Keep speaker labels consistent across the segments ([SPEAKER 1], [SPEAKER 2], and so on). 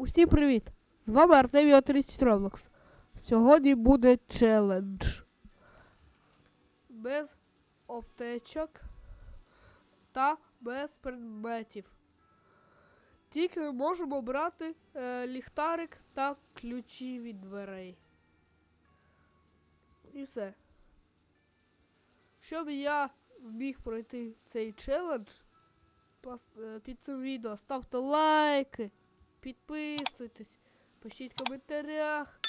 [SPEAKER 1] Усім привіт! З вами Артеміо 30 Roblox. Сьогодні буде челендж. Без аптечок та без предметів. Тільки ми можемо брати е, ліхтарик та ключі від дверей. І все. Щоб я зміг пройти цей челендж, е, під цим відео ставте лайки. Підписуйтесь, пишіть в коментарях,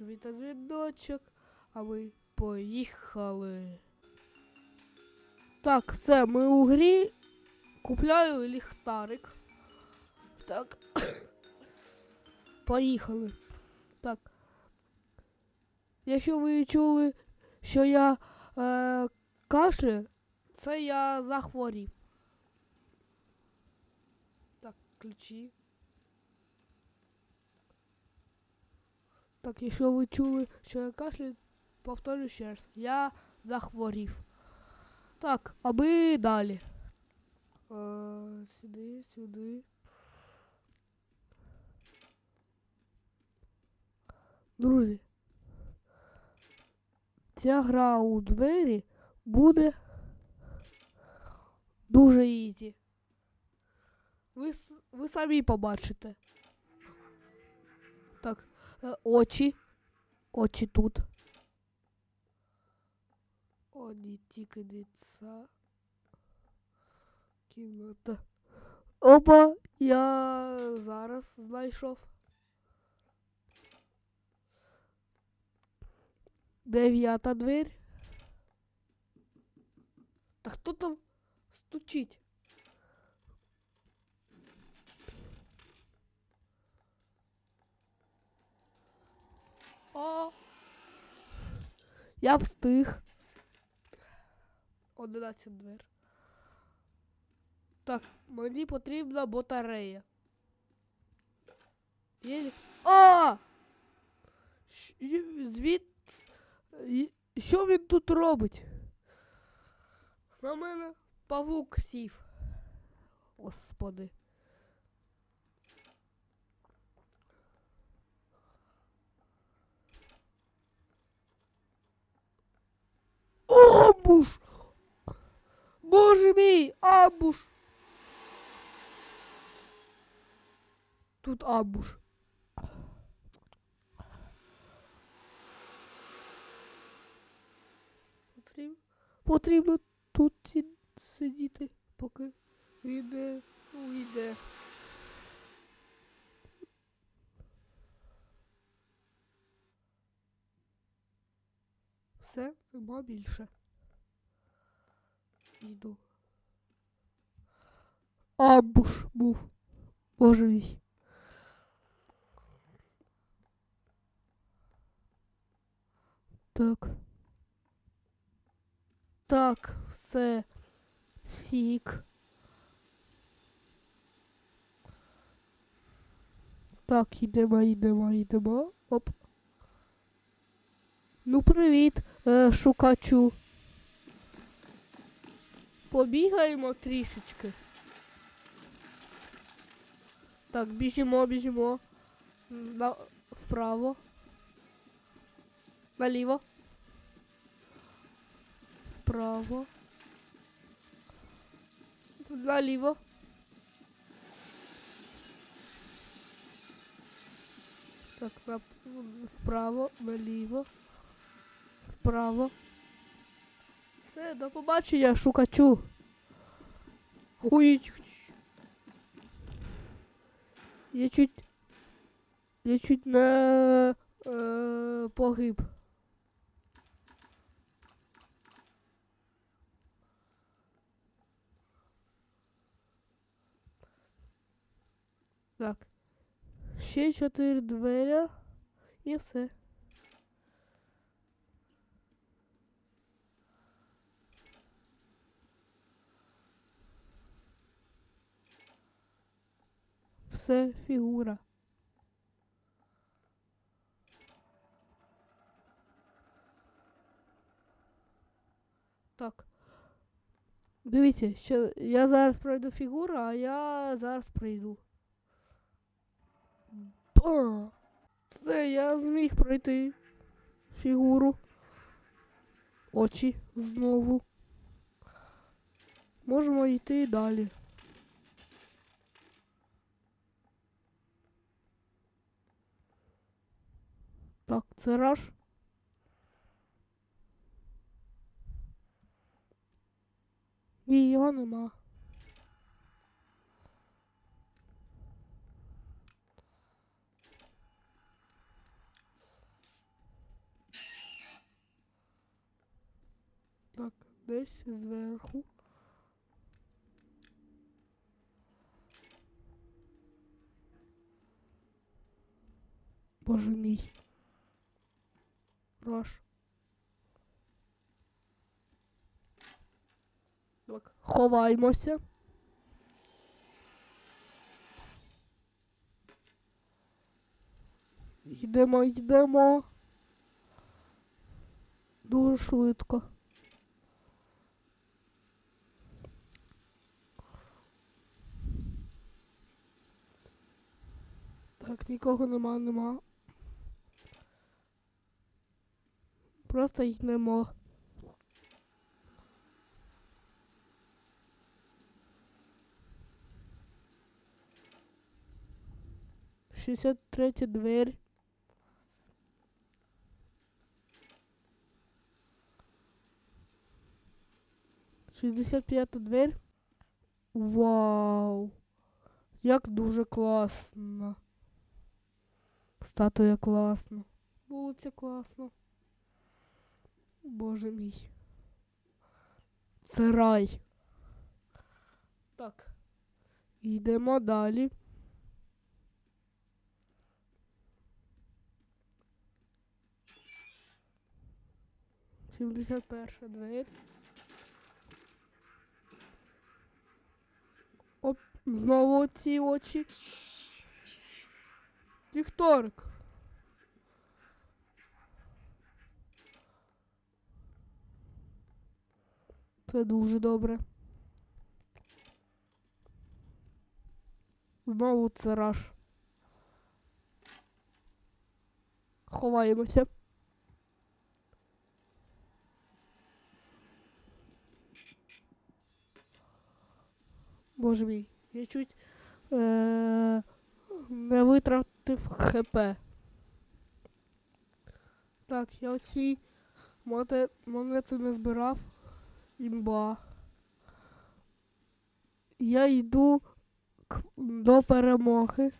[SPEAKER 1] на дзвіночок, а ми поїхали. Так, все, ми у грі. Купляю ліхтарик. Так. Поїхали. Так. Якщо ви чули, що я е, кашель, це я захворів. Так, ключі. Так, якщо ви чули, що я кашляю, повторю ще раз. Я захворів. Так, а ми далі. Е, сюди, сюди. Друзі. Ця гра у двері буде дуже ізі. Ви, ви самі побачите. Так. Е, очі. Очі тут. О, ні, тільки не ця кімната. Опа, я зараз знайшов. Дев'ята дверь. Та хто там стучить? О! Я встиг. Одинадцять двер. Так, мені потрібна батарея. Є... А! Звід... Що він тут робить? На мене павук сів. Господи. Амбуш! Боже мій, амбуш! Тут амбуш. Потрібно, тут сидіти, поки він уйде. Все, нема більше. Йду. Амбуш був. Боже мій. Так. Так, все. Сік. Так, йдемо, йдемо, йдемо. Оп. Ну, привіт, е, шукачу. Побігаємо трішечки. Так, біжимо, біжимо. На, вправо. Наліво. Вправо. Наліво. Так, на, вправо, наліво. Вправо. Все, до побачення, шукачу. Ой. Я чуть. Я чуть не е, погиб. Так. Ще чотири двері і все. Все фігура. Так. Дивіться, що я зараз пройду фігуру, а я зараз прийду. Опа! Все, я зміг пройти фігуру. Очі знову. Можемо йти далі. Так, це раш. Ні, його нема. Так, десь зверху. Боже мій. Раш. Так, ховаймося. Йдемо, йдемо. Дуже швидко. Так, нікого нема, нема. Просто йдемо. Шістдесят третя двері. Шістдесят п'ята двері. Вау! Як дуже класно. Статуя класна. Вулиця класна. Боже мій. Це рай. Так. Йдемо далі. Сімдесят перша двері. Оп, знову ці очі. Ліхторик. Це дуже добре. Знову це раш. Ховаємося. Боже мій, я чуть е- не витратив ХП. Так, я оці моте- монети не збирав. Імба. Я йду к- до перемоги.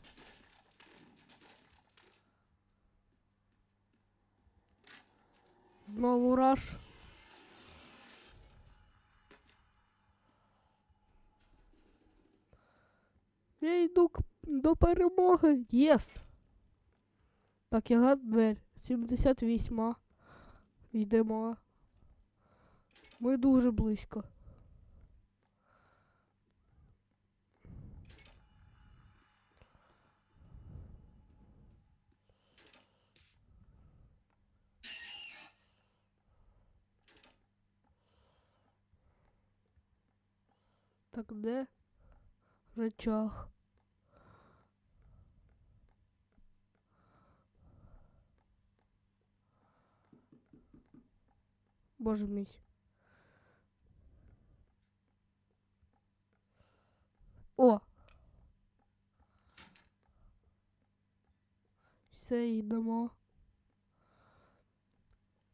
[SPEAKER 1] Знову раш. Я йду к- до перемоги. Єс. Так, я гад дверь. 78. Йдемо. Ми дуже близько. Так, де речах? Боже мій. О! Все, йдемо.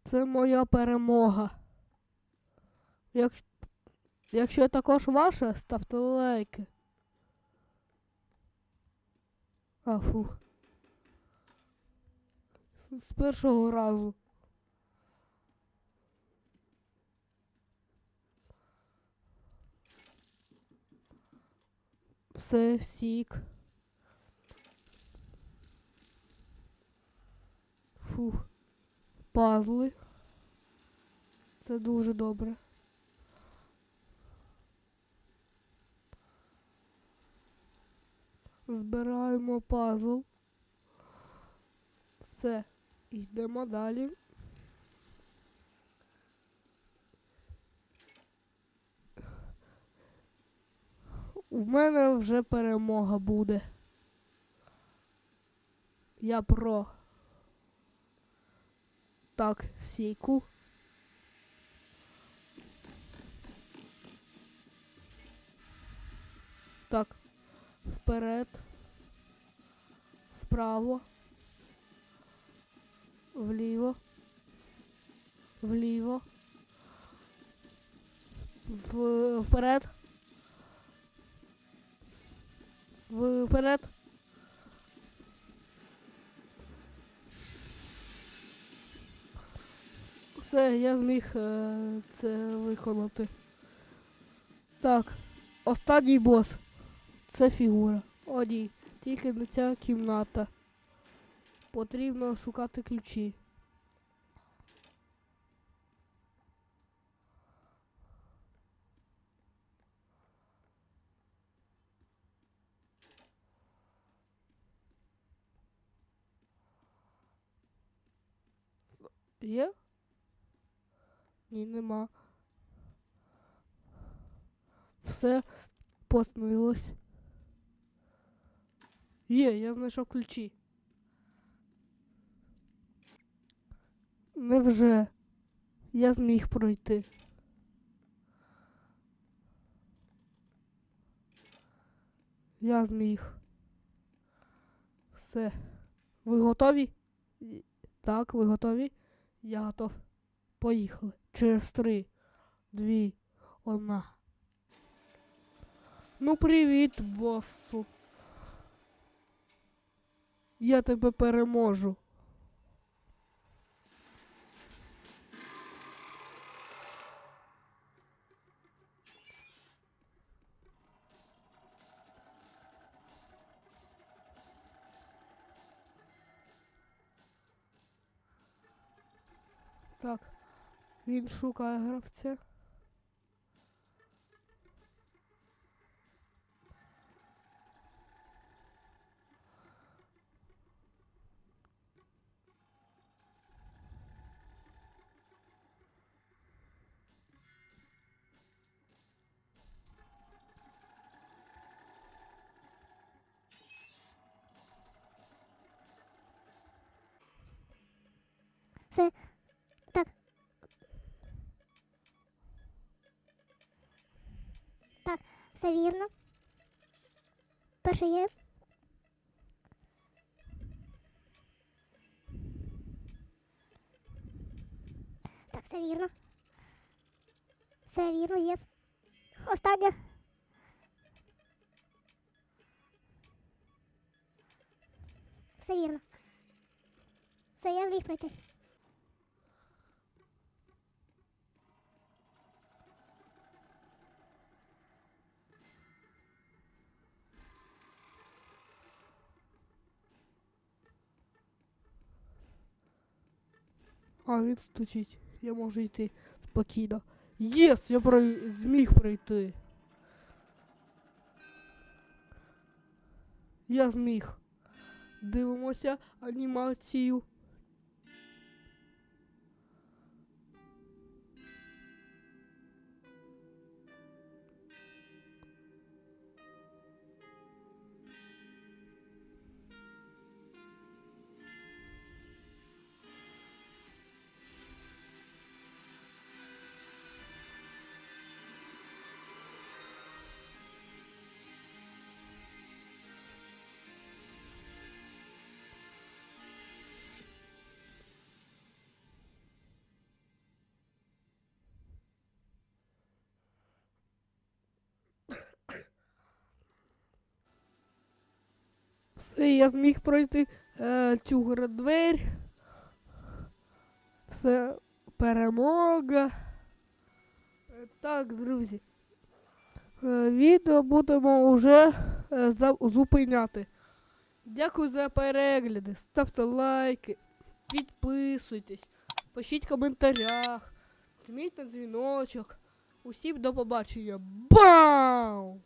[SPEAKER 1] Це моя перемога. Як... Якщо також ваша, ставте лайки. А, фух. З першого разу. Все, сік. Фух. Пазли. Це дуже добре. Збираємо пазл. Все. Йдемо далі. У мене вже перемога буде. Я про. Так, сійку. Так. Вперед. Вправо. Вліво. Вліво. В, вперед. Вперед. Все, я зміг е, це виконати. Так, останній бос. Це фігура. О, ні, тільки не ця кімната. Потрібно шукати ключі. Є? Ні, нема. Все поснилось. Є, я знайшов ключі. Невже я зміг пройти? Я зміг. Все. Ви готові? Так, ви готові? Я готов. Поїхали. Через три, дві, одна. Ну, привіт, босу. Я тебе переможу. Так, він шукає гравця.
[SPEAKER 2] Це так. Все вірно. Перше є. Так, все вірно. Все вірно, є. Остання. Все вірно. Все, я зміг пройти.
[SPEAKER 1] А, він стучить. Я можу йти спокійно. Єс! Я прой... зміг пройти. Я зміг. Дивимося анімацію. Я зміг пройти е, цю гра- Все, перемога. Так, друзі. Е, відео будемо вже е, зупиняти. Дякую за перегляди. Ставте лайки, підписуйтесь, пишіть в коментарях, жміть на дзвіночок. Усім до побачення. Бау!